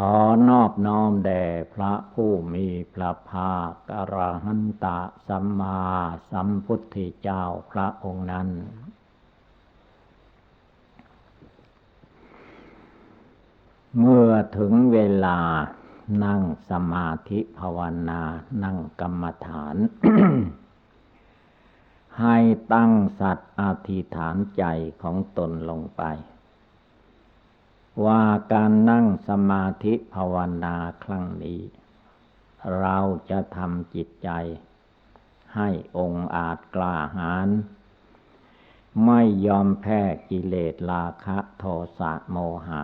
ขอนอบน้อมแด่พระผู้มีพระภาคอรหันตะสัมมาสัมพุทธเจ้าพระองค์นั้น เมื่อถึงเวลานั่งสมาธิภาวนา นั่งกรรมฐาน ให้ตั้งสัตว์อธิษฐานใจของตนลงไป ว่าการนั่งสมาธิภาวนาครั้งนี้ เราจะทำจิตใจ ให้องอาจกล้าหาญไม่ยอมแพ้กิเลสราคะโทสะโมหะ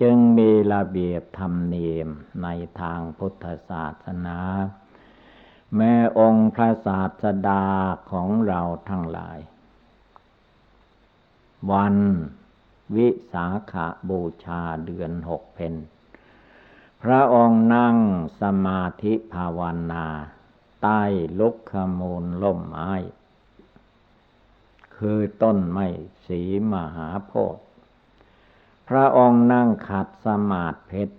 จึงมีระเบียบธรรมเนียมในทางพุทธศาสนา แม่องค์พระศาสดาของเราทั้งหลาย วันวิสาขาบูชาเดือนหกเพนพระองค์นั่งสมาธิภาวนา ใต้ลุกขมูลล่มไม้ คือต้นไม้สีมหาโพธิ์พระองค์นั่งขัดสมาธิเพชร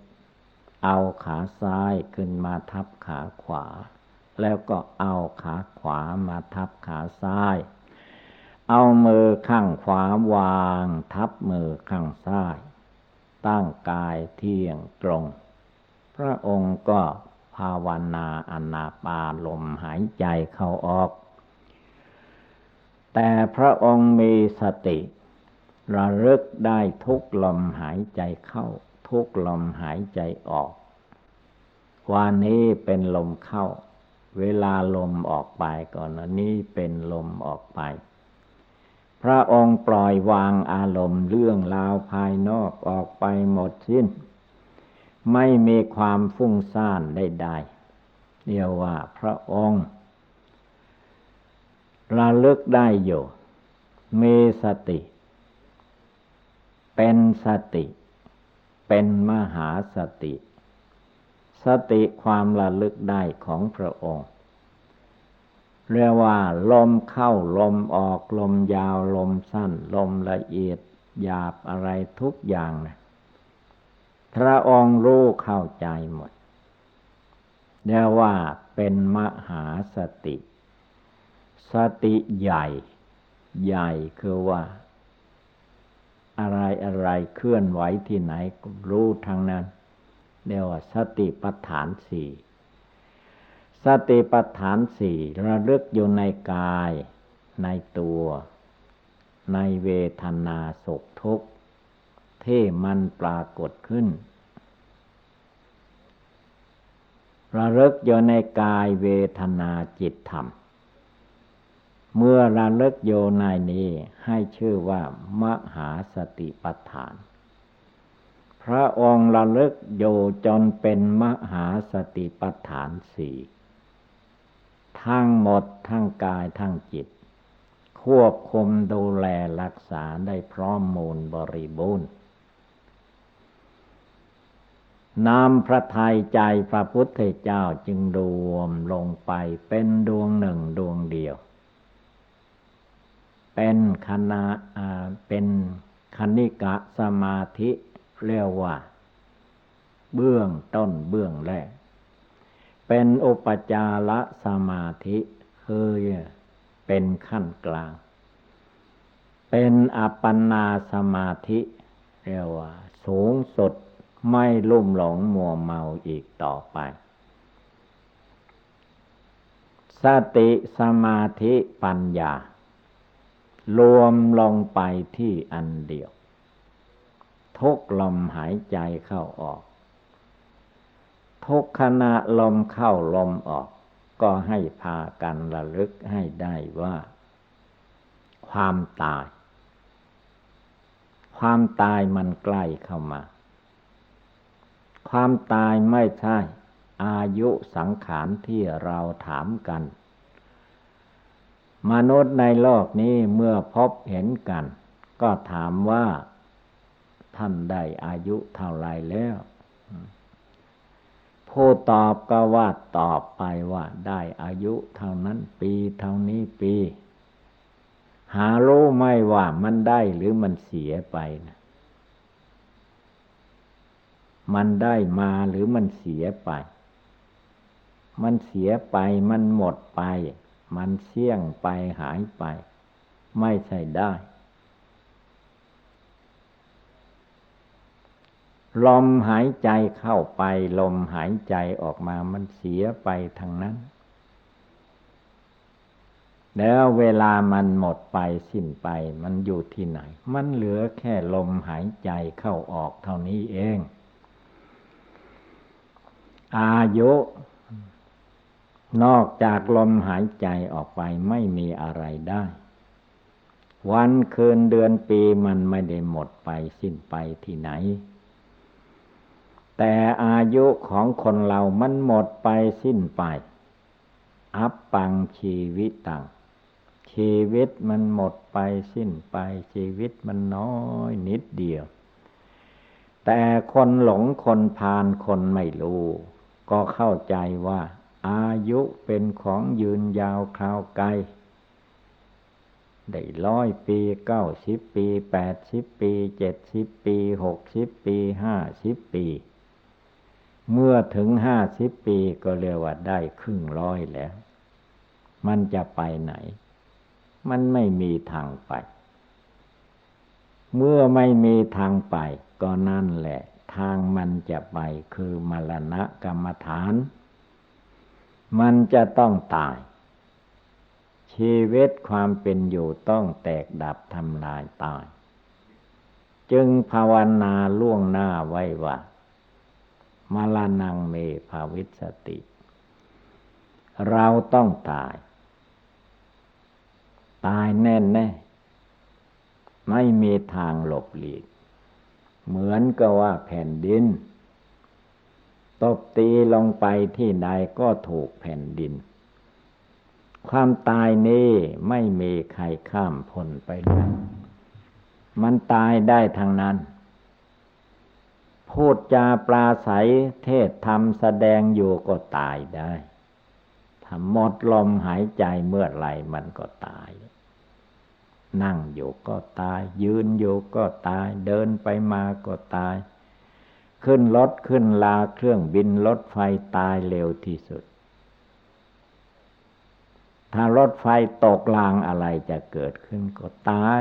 เอาขาซ้ายขึ้นมาทับขาขวา แล้วก็เอาขาขวามาทับขาซ้าย เอามือข้างขวาวาง ทับมือข้างซ้าย ตั้งกายเที่ยงตรง พระองค์ก็ภาวนาอนาปาลมหายใจเข้าออก แต่พระองค์มีสติ ระลึกได้ทุกลมหายใจเข้า ทุกลมหายใจออกวันนี้เป็นลมเข้า เวลาลมออกไปก่อนนี้เป็นลมออกไป พระองค์ปล่อยวางอารมณ์เรื่องราวภายนอกออกไปหมดสิ้น ไม่มีความฟุ้งซ่านใดๆเรียกว่าพระองค์ระลึกได้อยู่มีสติ เป็นสติ เป็นมหาสติ สติความระลึกได้ของพระองค์ เรียกว่า ลมเข้าลมออกลมยาวลมสั้น ลมละเอียดหยาบอะไรทุกอย่างนะพระองค์รู้เข้าใจหมดเรียกว่าเป็นมหาสติ สติใหญ่ ใหญ่คือว่า อะไรอะไรเคลื่อนไหวที่ไหนรู้ทางนั้นเรียกว่าสติปัฏฐานสี่ สติปัฏฐานสี่ระลึกอยู่ในกาย ในตัว ในเวทนาสุขทุกข์ที่มันปรากฏขึ้น ระลึกอยู่ในกายเวทนาจิตธรรม เมื่อระลึกโยในนี้ให้ชื่อว่ามหาสติปัฏฐาน พระองค์ระลึกโยจนเป็นมหาสติปัฏฐานสี่ ทั้งหมดทั้งกายทั้งจิต ควบคุมดูแลรักษาได้พร้อมมูลบริบูรณ์นำพระทัยใจพระพุทธเจ้าจึงรวมลงไปเป็นดวงหนึ่งดวงเดียว เป็นคณะเป็นคณิกะสมาธิเรียกว่า เบื้องต้นเบื้องแรก เป็นอุปจารสมาธิคือเป็นขั้นกลาง เป็นอัปปนาสมาธิเรียกว่าสูงสุดไม่ลุ่มหลงมัวเมาอีกต่อไป สติสมาธิปัญญา รวมลงไปที่อันเดียว ทุกลมหายใจเข้าออก ทุกขณะลมเข้าลมออก ก็ให้พากันระลึกให้ได้ว่า ความตาย ความตายมันใกล้เข้ามา ความตายไม่ใช่ อายุสังขารที่เราถามกัน มนุษย์ในโลกนี้เมื่อพบเห็นกัน ก็ถามว่า ท่านได้อายุเท่าไรแล้ว ผู้ตอบก็ว่าตอบไปว่า ได้อายุเท่านั้นปีเท่านี้ปี หารู้ไม่ว่ามันได้หรือมันเสียไปนะมันได้มาหรือมันเสียไป มันเสียไปมันหมดไป มันเสี่ยงไปหายไป ไม่ใช่ได้ ลมหายใจเข้าไป ลมหายใจออกมามันเสียไปทางนั้น แล้วเวลามันหมดไปสิ้นไป มันอยู่ที่ไหน มันเหลือแค่ลมหายใจเข้าออกเท่านี้เอง อายุนอกจากลมหายใจออกไปไม่มีอะไรได้ วันคืนเดือนปีมันไม่ได้หมดไปสิ้นไปที่ไหน แต่อายุของคนเรามันหมดไปสิ้นไป อับปังชีวิตตังชีวิตมันหมดไปสิ้นไป ชีวิตมันน้อยนิดเดียว แต่คนหลงคนพานคนไม่รู้ ก็เข้าใจว่า อายุเป็นของยืนยาวคราวไกลได้ร้อยปีเก้าสิบปีแปดสิบปีเจ็ดสิบปีหกสิบปีห้าสิบปี เมื่อถึงห้าสิบปีก็เรียกว่าได้ครึ่งร้อยแล้ว มันจะไปไหน มันไม่มีทางไป เมื่อไม่มีทางไป ก็นั่นแหละ ทางมันจะไปคือมรณะกรรมฐาน มันจะต้องตาย ชีวิตความเป็นอยู่ต้องแตกดับทำลายตาย จึงภาวนาล่วงหน้าไว้ว่า มลานังเมภาวิสติ เราต้องตาย ตายแน่แน่ไม่มีทางหลบหลีก เหมือนกับว่าแผ่นดิน ตบตีลงไปที่ใดก็ถูกแผ่นดิน ความตายนี้ไม่มีใครข้ามพ้นไปได้มันตายได้ทางนั้น พูดจาปลาใสเทศธรรมแสดงอยู่ก็ตายได้ถ้าหมดลมหายใจเมื่อไรมันก็ตาย นั่งอยู่ก็ตาย ยืนอยู่ก็ตาย เดินไปมาก็ตาย ขึ้นรถขึ้นลาเครื่องบินรถไฟตายเร็วที่สุด ถ้ารถไฟตกลางอะไรจะเกิดขึ้นก็ตาย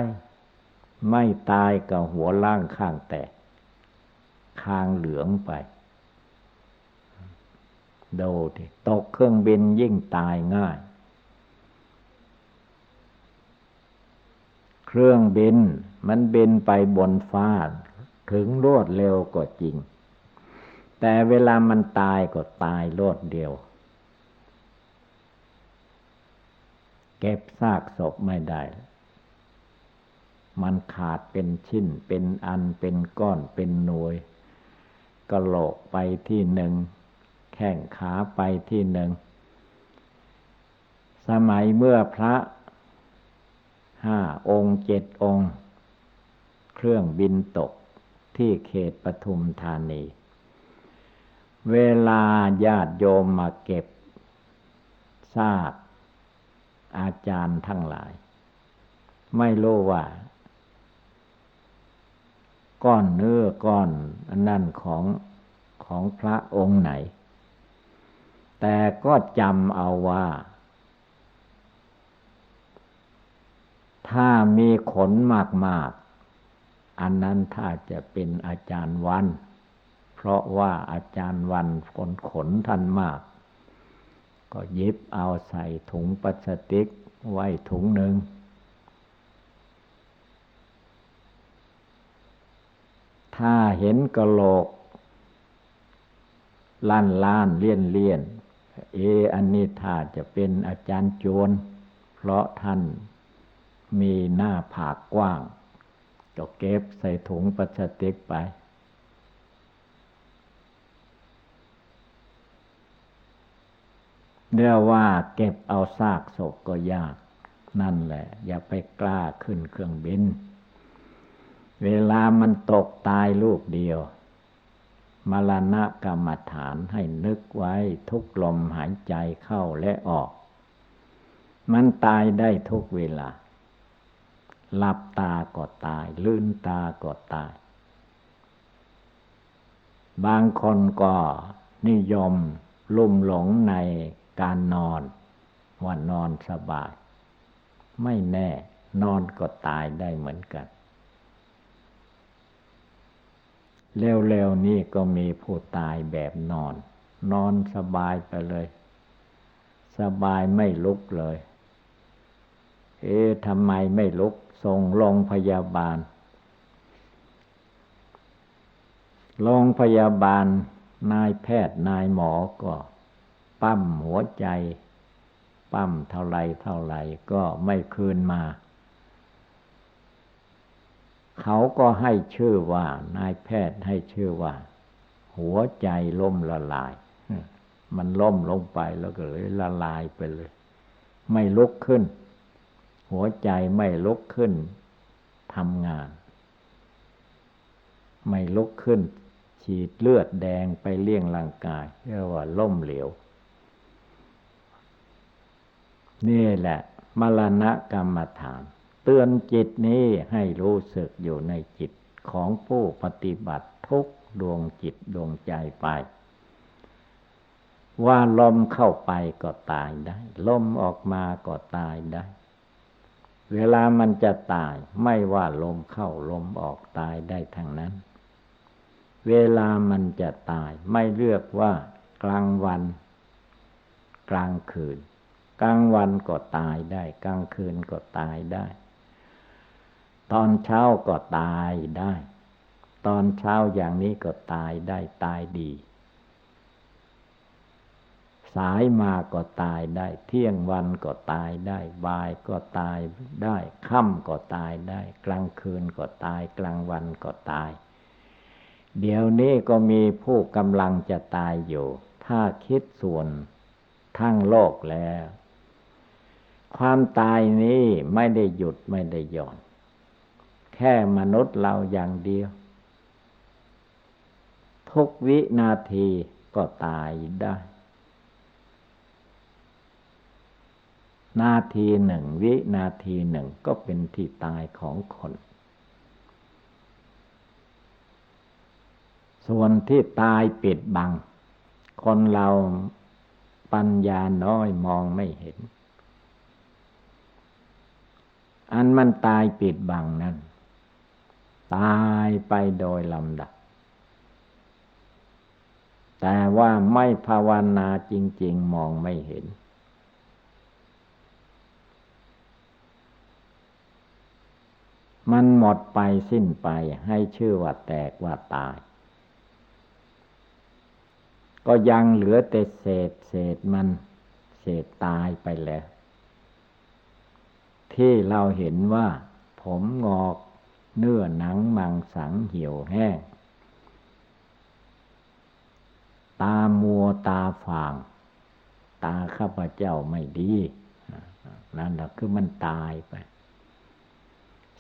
ไม่ตายก็หัวล่างข้างแตก คางเหลืองไปดูดิตกเครื่องบินยิ่งตายง่าย เครื่องบินมันบินไปบนฟ้า ถึงรวดเร็วก็จริง แต่เวลามันตายก็ตายรวดเดียว เก็บซากศพไม่ได้ มันขาดเป็นชิ้น เป็นอันเป็นก้อนเป็นหน่วย กระโหลกไปที่หนึ่ง แข้งขาไปที่หนึ่ง สมัยเมื่อพระห้าองค์เจ็ดองค์ เครื่องบินตกที่เขตปทุมธานี เวลาญาติโยมมาเก็บทราบอาจารย์ทั้งหลาย ไม่รู้ว่า ก้อนเนื้อก้อนนั่นของของพระองค์ไหน แต่ก็จำเอาว่า ถ้ามีขนมากๆ อันนั้นถ้าจะเป็นอาจารย์วัน เพราะว่าอาจารย์วันขนขนท่านมาก ก็ยิบเอาใส่ถุงพลาสติกไว้ถุงหนึ่ง ถ้าเห็นกระโหลก ล้านล้านเลี่ยนเลี่ยน เออันนี้ถ้าจะเป็นอาจารย์โจร เพราะท่านมีหน้าผากกว้างก็เก็บใส่ถุงพลาสติกไป เรียกว่าเก็บเอาซากศพก็ยาก นั่นแหละ อย่าไปกล้าขึ้นเครื่องบิน เวลามันตกตายลูกเดียวมรณะกรรมฐานให้นึกไว้ทุกลมหายใจเข้าและออก มันตายได้ทุกเวลา หลับตาก็ตาย ลืนตาก็ตาย บางคนก็นิยมลุ่มหลงในการนอน ว่านอนสบาย ไม่แน่นอนก็ตายได้เหมือนกัน เร็วๆนี่ก็มีผู้ตายแบบนอน นอนสบายไปเลย สบายไม่ลุกเลย เอ๊ะทำไมไม่ลุกส่งโรงพยาบาลโรงพยาบาลนายแพทย์นายหมอก็ปั้มหัวใจ ปั้มเท่าไรเท่าไรก็ไม่คืนมา เขาก็ให้ชื่อว่านายแพทย์ให้ชื่อว่า หัวใจล่มละลาย มันล่มลงไปแล้วก็เลยละลายไปเลย ไม่ลุกขึ้น หัวใจไม่ลุกขึ้นทำงาน ไม่ลุกขึ้น ฉีดเลือดแดงไปเลี้ยงร่างกายเรียกว่าล่มเหลวนี่แหละมรณะกรรมฐาน เตือนจิตนี้ให้รู้สึกอยู่ในจิตของผู้ปฏิบัติทุกดวงจิตดวงใจไป ว่าลมเข้าไปก็ตายได้ ลมออกมาก็ตายได้ เวลามันจะตายไม่ว่าลมเข้าลมออกตายได้ทั้งนั้น เวลามันจะตายไม่เลือกว่ากลางวัน กลางคืน กลางวันก็ตายได้ กลางคืนก็ตายได้ ตอนเช้าก็ตายได้ ตอนเช้าอย่างนี้ก็ตายได้ตายดี สายมาก็ตายได้ เที่ยงวันก็ตายได้ บ่ายก็ตายได้ ค่ำก็ตายได้ กลางคืนก็ตาย กลางวันก็ตาย เดี๋ยวนี้ก็มีผู้กำลังจะตายอยู่ ถ้าคิดส่วนทั้งโลกแล้ว ความตายนี้ไม่ได้หยุดไม่ได้หย่อน ค่มนุษย์เราอย่างเดียว ทุกวินาทีก็ตายได้ นาทีหนึ่งวินาทีหนึ่งก็เป็นที่ตายของคน ส่วนที่ตายปิดบัง คนเราปัญญาน้อยมองไม่เห็น อันมันตายปิดบังนั้น ตายไปโดยลำดับ แต่ว่าไม่ภาวนาจริง ๆ มองไม่เห็น มันหมดไปสิ้นไปให้ชื่อว่าแตกว่าตาย ก็ยังเหลือแต่เศษเศษมัน เศษตายไปแล้ว ที่เราเห็นว่าผมงอก เนื้อหนังมังสังเหี่ยวแห้ง ตามัวตาฝาง ตาข้าพเจ้าไม่ดี นั่นแหละคือมันตายไป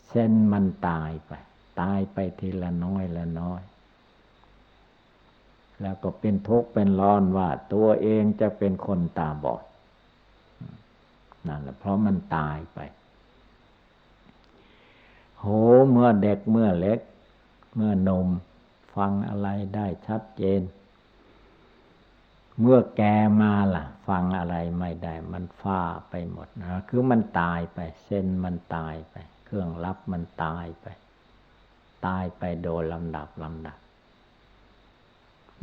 เส้นมันตายไป ตายไปทีละน้อยละน้อยแล้วก็เป็นทุกข์เป็นร้อนว่า ตัวเองจะเป็นคนตาบอดนั่นแหละเพราะมันตายไป โหเมื่อเด็กเมื่อเล็ก เมื่อนมฟังอะไรได้ชัดเจน เมื่อแกมาล่ะ ฟังอะไรไม่ได้ มันฟ้าไปหมดนะคือมันตายไป เส้นมันตายไป เครื่องรับมันตายไป ตายไปโดยลำดับลำดับ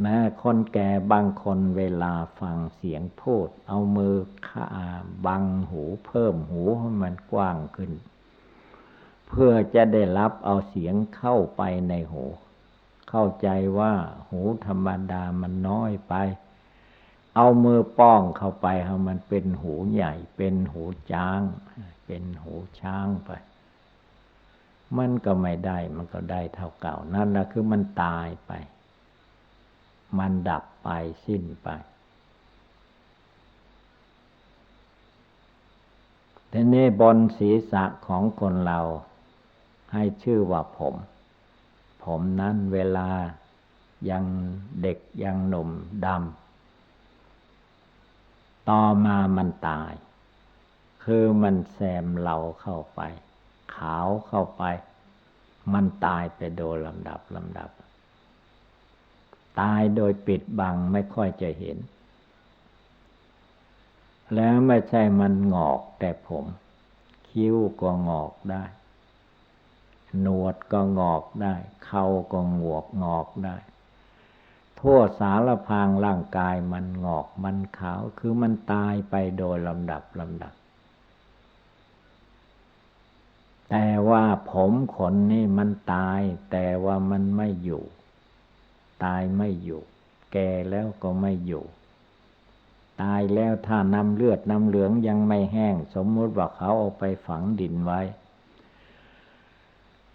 แม้คนแก่บางคนเวลาฟังเสียงพูด เอามือขาบังหูเพิ่มหูให้มันกว้างขึ้น เพื่อจะได้รับเอาเสียงเข้าไปในหู เข้าใจว่าหูธรรมดามันน้อยไป เอามือป้องเข้าไปให้มันเป็นหูใหญ่ เป็นหูจ้าง เป็นหูช้างไป มันก็ไม่ได้ มันก็ได้เท่าเก่า นั่นแหละคือมันตายไป มันดับไปสิ้นไปทีนี้บนศีรษะของคนเรา ให้ชื่อว่าผม ผมนั้นเวลายังเด็กยังหนุ่มดำ ต่อมามันตาย คือมันแซมเราเข้าไป ขาวเข้าไป มันตายไปโดยลำดับลำดับ ตายโดยปิดบังไม่ค่อยจะเห็น แล้วไม่ใช่มันงอกแต่ผม คิ้วก็งอกได้ หนวดก็งอกได้ เขาก็งวกงอกได้ ทั่วสารพางร่างกายมันงอกมันขาวคือมันตายไปโดยลำดับลำดับ แต่ว่าผมขนนี่มันตาย แต่ว่ามันไม่อยู่ ตายไม่อยู่ แก่แล้วก็ไม่อยู่ตายแล้วถ้าน้ำเลือดน้ำเหลืองยังไม่แห้ง สมมติว่าเขาเอาไปฝังดินไว้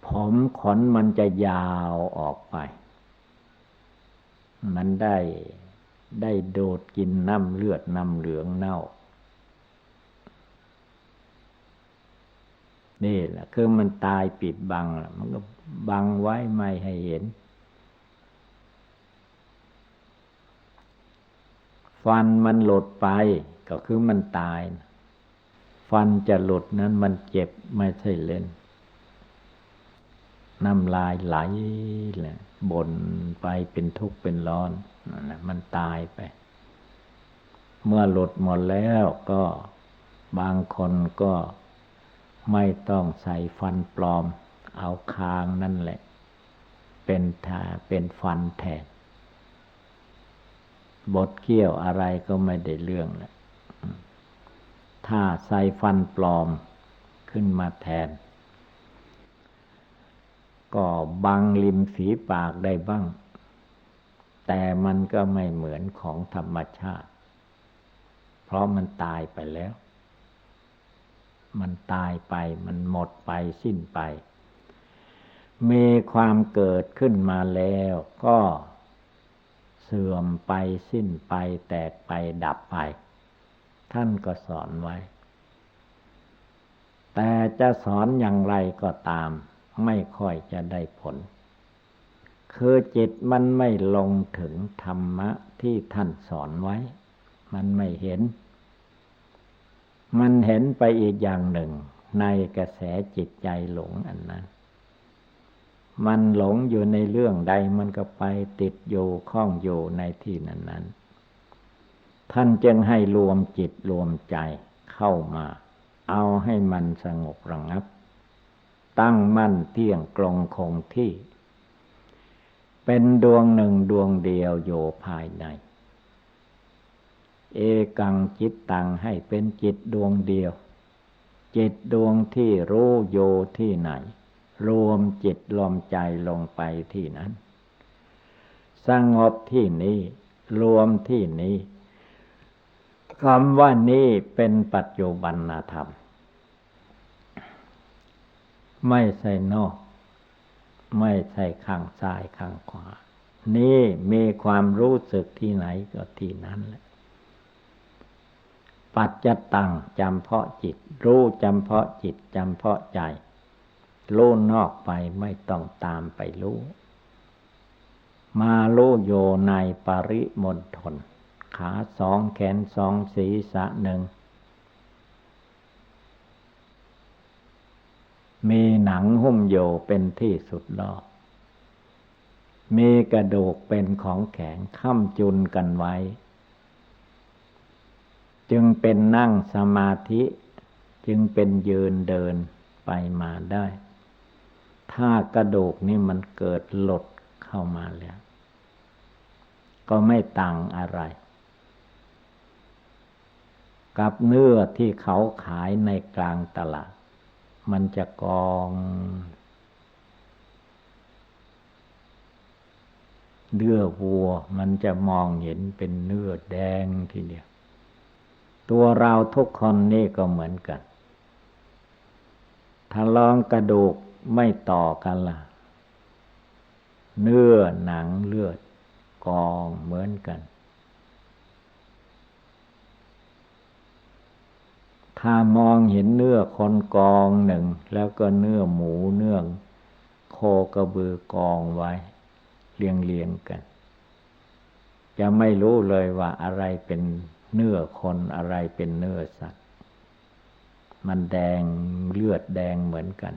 ผมขนมันจะยาวออกไป มันได้ได้โดดกินน้ำเลือดน้ำเหลืองเน่า นี่แหละคือมันตายปิดบังมันก็บังไว้ไม่ให้เห็น ฟันมันหลุดไปก็คือมันตาย ฟันจะหลุดนั้นมันเจ็บไม่ใช่เล่น น้ำลายไหลแหละบ่นไปเป็นทุกข์เป็นร้อนนะมันตายไป เมื่อหลุดหมดแล้วก็บางคนก็ไม่ต้องใส่ฟันปลอม เอาคางนั่นแหละ เป็นทาเป็นฟันแทนบทเกี้ยวอะไรก็ไม่ได้เรื่องแหละถ้าใส่ฟันปลอมขึ้นมาแทน ก็บังริมฝีปากได้บ้าง แต่มันก็ไม่เหมือนของธรรมชาติ เพราะมันตายไปแล้ว มันตายไปมันหมดไปสิ้นไป มีความเกิดขึ้นมาแล้วก็เสื่อมไปสิ้นไปแตกไปดับไป ท่านก็สอนไว้ แต่จะสอนอย่างไรก็ตาม ไม่ค่อยจะได้ผล คือจิตมันไม่ลงถึงธรรมะที่ท่านสอนไว้ มันไม่เห็น มันเห็นไปอีกอย่างหนึ่ง ในกระแสจิตใจหลงอันนั้น มันหลงอยู่ในเรื่องใดมันก็ไปติดอยู่ข้องอยู่ในที่นั้นนั้นท่านจึงให้รวมจิตรวมใจเข้ามา เอาให้มันสงบระงับ ตั้งมั่นเที่ยงกลงคงที่ เป็นดวงหนึ่งดวงเดียวโยภายใน เอกังจิตตังให้เป็นจิตดวงเดียว จิตดวงที่รู้โยที่ไหน รวมจิตรวมใจลงไปที่นั้น สงบที่นี้ รวมที่นี้คำว่านี้เป็นปัจจุบันธรรม ไม่ใช่นอก ไม่ใช่ข้างซ้ายข้างขวา นี่มีความรู้สึกที่ไหนก็ที่นั้นแหละ ปัจจตังจำเพาะจิต รู้จำเพาะจิตจำเพาะใจรู้นอกไปไม่ต้องตามไปรู้ มารู้โยในปริมณฑลขาสองแขนสองศีรษะหนึ่ง มีหนังหุ้มโยเป็นที่สุดรอบมีกระดูกเป็นของแข็งค้ำจุนกันไว้ จึงเป็นนั่งสมาธิจึงเป็นยืนเดินไปมาได้ ถ้ากระดูกนี่มันเกิดหลดเข้ามาแล้ว ก็ไม่ต่างอะไร กับเนื้อที่เขาขายในกลางตลาด มันจะกอง เนื้อวัวมันจะมองเห็นเป็นเนื้อแดงทีเดียว ตัวเราทุกคนนี่ก็เหมือนกัน ถ้าลองกระดูกไม่ต่อกันล่ะ เนื้อหนังเลือดกองเหมือนกัน ถ้ามองเห็นเนื้อคนกองหนึ่ง แล้วก็เนื้อหมูเนื้อโคกระบือกองไว้ เรียงเรียงกัน จะไม่รู้เลยว่าอะไรเป็นเนื้อคนอะไรเป็นเนื้อสัตว์ มันแดงเลือดแดงเหมือนกัน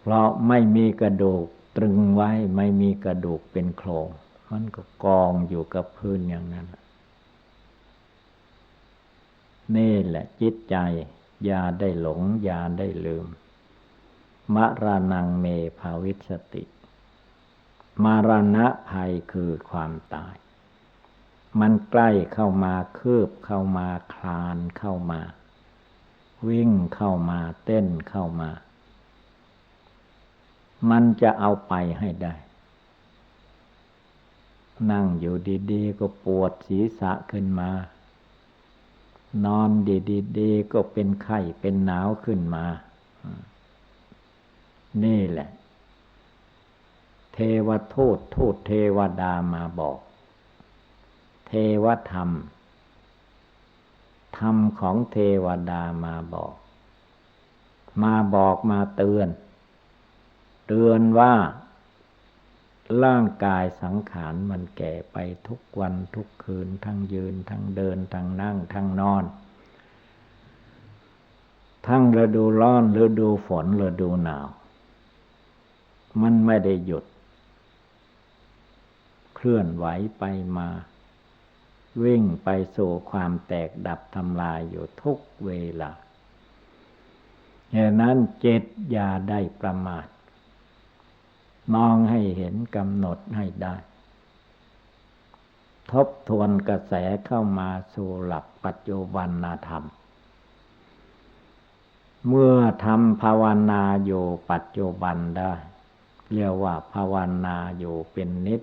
เพราะไม่มีกระดูกตรึงไว้ไม่มีกระดูกเป็นโครง มันก็กองอยู่กับพื้นอย่างนั้น นี่แหละจิตใจ อย่าได้หลง อย่าได้ลืม มรณงเมภาวิสติ มรณะภัยคือความตาย มันใกล้เข้ามาคืบเข้ามาคลานเข้ามา วิ่งเข้ามาเต้นเข้ามา มันจะเอาไปให้ได้นั่งอยู่ดีๆ ก็ปวดศีรษะขึ้นมา นอนดีๆก็เป็นไข้เป็นหนาวขึ้นมา นี่แหละ เทวทูตทูตเทวดามาบอก เทวธรรม ธรรมของเทวดามาบอก มาบอกมาเตือน เตือนว่า ร่างกายสังขารมันแก่ไปทุกวันทุกคืน ทั้งยืน ทั้งเดิน ทั้งนั่ง ทั้งนอน ทั้งฤดูร้อนฤดูฝนฤดูหนาว มันไม่ได้หยุด เคลื่อนไหวไปมา วิ่งไปสู่ความแตกดับทำลายอยู่ทุกเวลาเหตุนั้นเจตอย่าได้ประมาท มองให้เห็นกำหนดให้ได้ ทบทวนกระแสเข้ามาสู่หลักปัจจุบันนาธรรม เมื่อทำภาวนาอยู่ปัจจุบันได้ เรียกว่าภาวนาอยู่เป็นนิด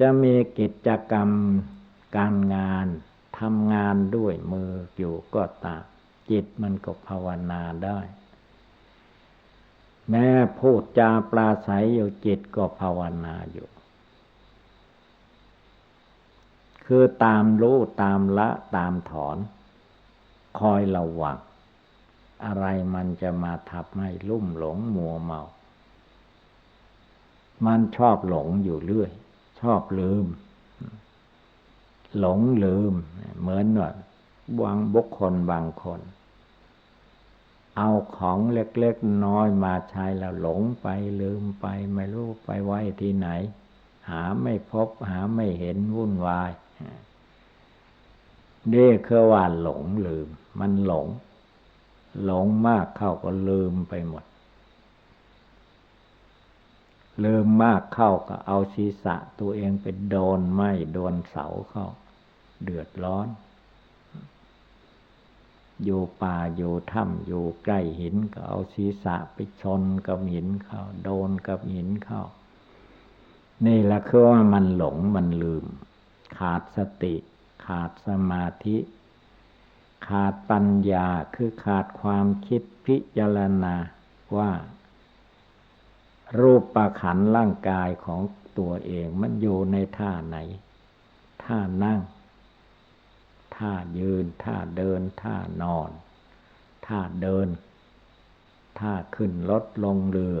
จะมีกิจกรรมการงานทำงานด้วยมืออยู่ก็ตามจิตมันก็ภาวนาได้ แม้พูดจาปลาใสอยู่จิตก็ภาวนาอยู่ คือตามรู้ตามละตามถอน คอยระวังอะไรมันจะมาทับให้ลุ่มหลงมัวเมา มันชอบหลงอยู่เรื่อย ชอบลืม หลงลืม เหมือนว่าบางบุคคลบางคน เอาของเล็กๆน้อยมาใช้แล้วหลงไปลืมไปไม่รู้ไปไว้ที่ไหน หาไม่พบหาไม่เห็นวุ่นวายนี่คือว่าหลงลืม มันหลง หลงมากเข้าก็ลืมไปหมด ลืมมากเข้าก็เอาศีรษะตัวเองไปโดนไม้โดนเสาเข้า เดือดร้อน อยู่ป่าอยู่ถ้ำอยู่ใกล้หินก็เอาศีรษะไปชนกับหินเข้าโดนกับหินเข้า นี่แหละคือว่ามันหลงมันลืม ขาดสติ ขาดสมาธิ ขาดปัญญาคือขาดความคิดพิจารณาว่า รูปประขันร่างกายของตัวเองมันอยู่ในท่าไหน ท่านั่ง ท่ายืน ท่าเดิน ท่านอน ท่าเดิน ท่าขึ้นรถลงเรือ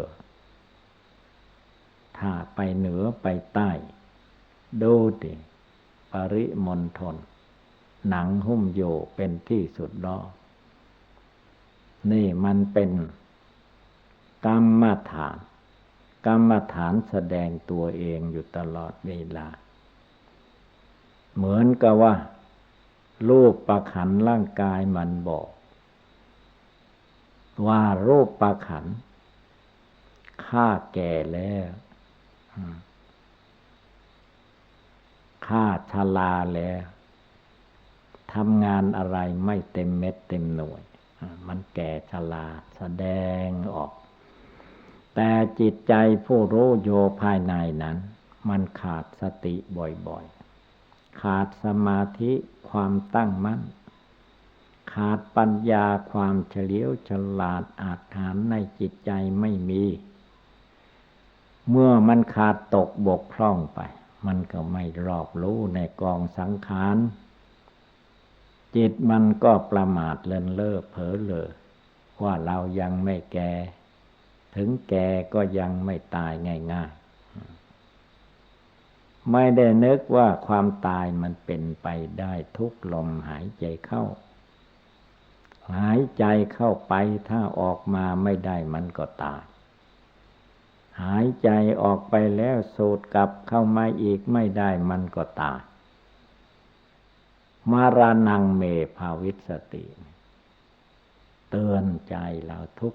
ท่าไปเหนือไปใต้ ดูดิปริมณฑลหนังหุ้มโยเป็นที่สุดดอนี่มันเป็นกรรมฐาน กรรมฐานแสดงตัวเองอยู่ตลอดเวลา เหมือนกับว่า รูปประขันร่างกายมันบอก ว่ารูปประขันข้าแก่แล้วข้าชราแล้วทำงานอะไรไม่เต็มเม็ดเต็มหน่วย มันแก่ชราแสดงออก แต่จิตใจผู้รู้โยภายในนั้น มันขาดสติบ่อย ขาดสมาธิความตั้งมั่น ขาดปัญญาความเฉลียวฉลาดอาจฐานในจิตใจไม่มี เมื่อมันขาดตกบกพร่องไป มันก็ไม่รอบรู้ในกองสังขารจิตมันก็ประมาทเลินเล่อเผลอเลยว่าเรายังไม่แก่ ถึงแก่ก็ยังไม่ตายง่ายๆ ไม่ได้นึกว่าความตายมันเป็นไปได้ทุกลมหายใจเข้า หายใจเข้าไปถ้าออกมาไม่ได้มันก็ตาย หายใจออกไปแล้วสูดกลับเข้ามาอีกไม่ได้มันก็ตาย มารานังเมภาวิสติ เตือนใจเราทุก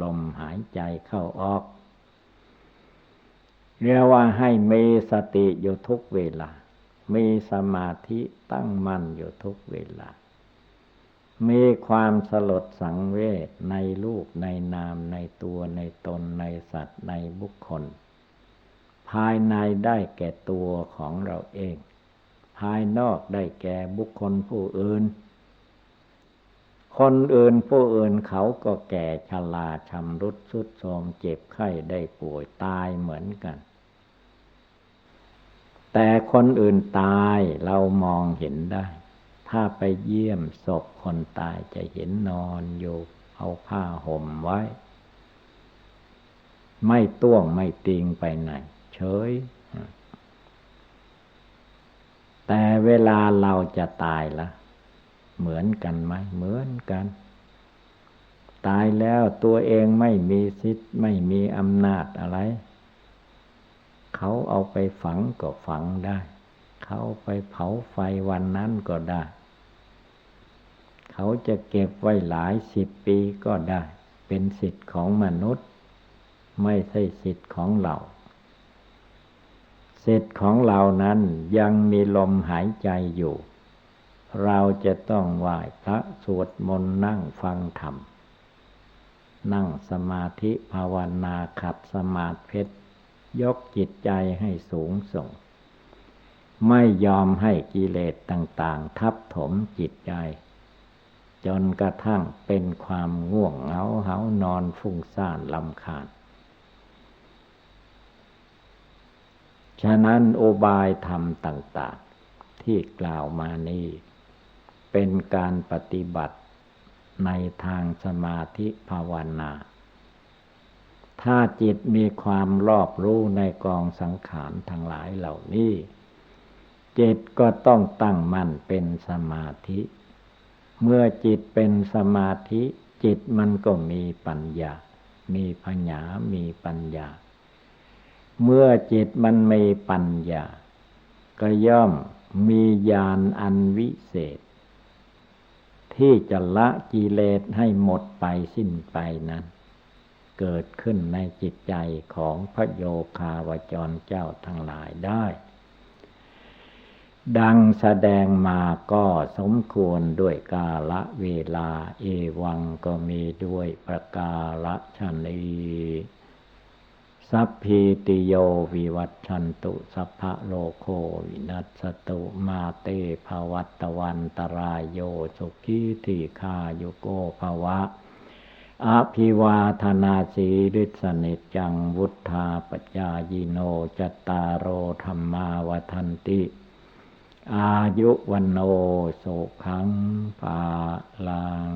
ลมหายใจเข้าออก เรียกว่าให้มีสติอยู่ทุกเวลา มีสมาธิตั้งมั่นอยู่ทุกเวลา มีความสลดสังเวชในลูกในนามในตัวในตนในสัตว์ในบุคคล ภายในได้แก่ตัวของเราเอง ภายนอกได้แก่บุคคลผู้อื่น คนอื่นผู้อื่นเขาก็แก่ชราชำรุดสุดโทรมเจ็บไข้ได้ป่วยตายเหมือนกัน แต่คนอื่นตายเรามองเห็นได้ ถ้าไปเยี่ยมศพคนตายจะเห็นนอนอยู่เอาผ้าห่มไว้ ไม่ต้วงไม่ติงไปไหน เฉย แต่เวลาเราจะตายละ เหมือนกันไหมเหมือนกัน ตายแล้วตัวเองไม่มีสิทธิ์ไม่มีอำนาจอะไร เขาเอาไปฝังก็ฝังได้ เขาไปเผาไฟวันนั้นก็ได้ เขาจะเก็บไว้หลายสิบปีก็ได้ เป็นสิทธิ์ของมนุษย์ ไม่ใช่สิทธิ์ของเราสิทธิ์ของเรานั้นยังมีลมหายใจอยู่ เราจะต้องไหว้พระสวดมนต์นั่งฟังธรรม นั่งสมาธิภาวนาขัดสมาธิยกจิตใจให้สูงส่ง ไม่ยอมให้กิเลสต่าง ๆ ทับถมจิตใจ จนกระทั่งเป็นความง่วงเหงาเหานอนฟุ้งซ่านลำคาญฉะนั้นโอบายธรรมต่าง ๆ ที่กล่าวมานี้ เป็นการปฏิบัติในทางสมาธิภาวนา ถ้าจิตมีความรอบรู้ในกองสังขารทั้งหลายเหล่านี้ จิตก็ต้องตั้งมั่นเป็นสมาธิ เมื่อจิตเป็นสมาธิจิตมันก็มีปัญญา มีปัญญา มีปัญญา เมื่อจิตมันมีปัญญา ก็ย่อมมีญาณอันวิเศษ ที่จะละกิเลสให้หมดไปสิ้นไปนั้น เกิดขึ้นในจิตใจของพระโยคาวจรเจ้าทั้งหลายได้ ดังแสดงมาก็สมควรด้วยกาละเวลาเอวังก็มีด้วยประกาละชนี สัพพีติโยวิวัตชันตุ สัพพะโลโควินัสตุมาเตภวัตวันตรายโยสุขีติคาโยโกภวะ อภิวาธนาสีริสนิจังวุธาปจายโนจตารโรธรรมาวทันติ อายุวันโนโสขังปาลัง